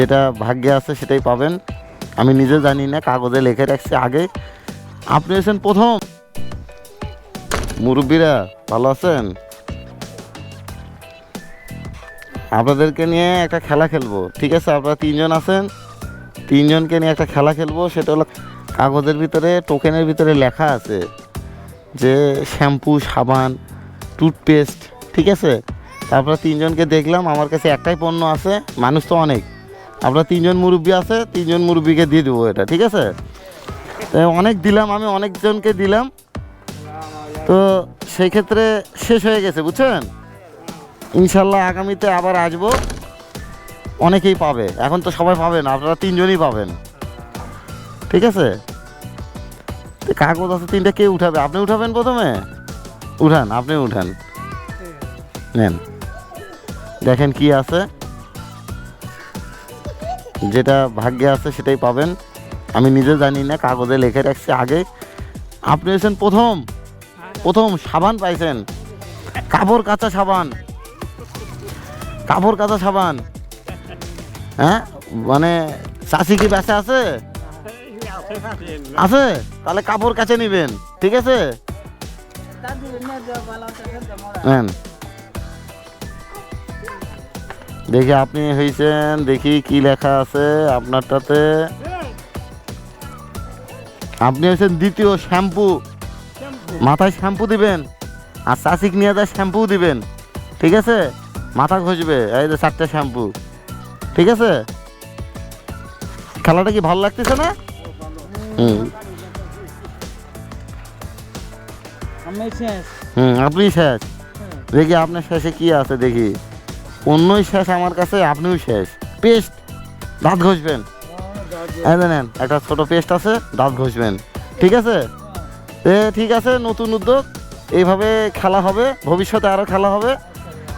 যেটা ভাগ্যে আছে সেটাই পাবেন। আমি নিজে জানি না, কাগজে লিখে রাখছি আগে। আপনি হচ্ছেন প্রথম। মুরব্বীরা, ভালো আছেন? আপনাদেরকে নিয়ে একটা খেলা খেলব। ঠিক আছে, আপনারা তিনজন আছেন? তিনজনকে নিয়ে একটা খেলা খেলব, সেটা হলো কাগজের ভিতরে টোকেনের ভিতরে লেখা আছে যে শ্যাম্পু, সাবান টুথপেস্ট ঠিক আছে? তারপরে তিনজনকে দেখলাম, আমার কাছে একটাই পণ্য আছে, মানুষ তো অনেক। আপনার তিনজন মুরব্বী আছে, তিনজন মুরব্বীকে দিয়ে দেবো এটা, ঠিক আছে? অনেক দিলাম আমি, অনেকজনকে দিলাম। তো সেই ক্ষেত্রে শেষ হয়ে গেছে, বুঝছেন? ইনশাল্লাহ আগামীতে আবার আসব। অনেকেই পাবে, এখন তো সবাই পাবেন, আপনারা তিনজনই পাবেন। ঠিক আছে? কাগজ আছে, তিনটা, কে উঠাবে? আপনি উঠাবেন প্রথমে? উঠান, আপনি উঠান। নেন। দেখেন কি আছে। যেটা ভাগ্যে আছে সেটাই পাবেন। আমি নিজে জানি না, কাগজে লিখে রাখছি আগে। আপনি হচ্ছেন প্রথম। প্রথম সাবান পাইছেন। কাপড় কাঁচা সাবান। কাপড় কাঁচা সাবান। হ্যাঁ? মানে চাষি কি বেঁচে আছে? আছে? তাহলে কাপড় কাছে নিবেন। ঠিক আছে? নেন। দেখি আপনি হয়েছেন দেখি কি লেখা আছে আপনারটাতে। আপনি হয়েছেন দ্বিতীয় শ্যাম্পু। মাথায় শ্যাম্পু দিবেন আর চাষিক নিয়ে যায় শ্যাম্পু দিবেন। ঠিক আছে? মাথা ঘষবে এই যে চারটে শ্যাম্পু। ঠিক আছে? খেলাটা কি ভালো লাগতেছে না? হুম। হুম আপনি শেষ। দেখি আপনার শেষে কি আছে দেখি। অন্যই শেষ আমার কাছে, আপনিও শেষ। পেস্ট, দাঁত ঘষবেন। নেন, একটা ছোট পেস্ট আছে, দাঁত ঘষবেন। ঠিক আছে? এ, ঠিক আছে, নতুন উদ্যোগ। এইভাবে খেলা হবে, ভবিষ্যতে আরও খেলা হবে।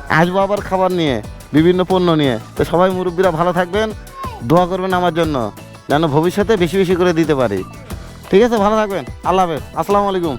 আসব আবার খাবার নিয়ে, বিভিন্ন পণ্য নিয়ে। তো সবাই মুরব্বীরা ভালো থাকবেন, দোয়া করবেন আমার জন্য, যেন ভবিষ্যতে বেশি বেশি করে দিতে পারি। ঠিক আছে? ভালো থাকবেন। আল্লাহ হাফেজ। আসসালামু আলাইকুম।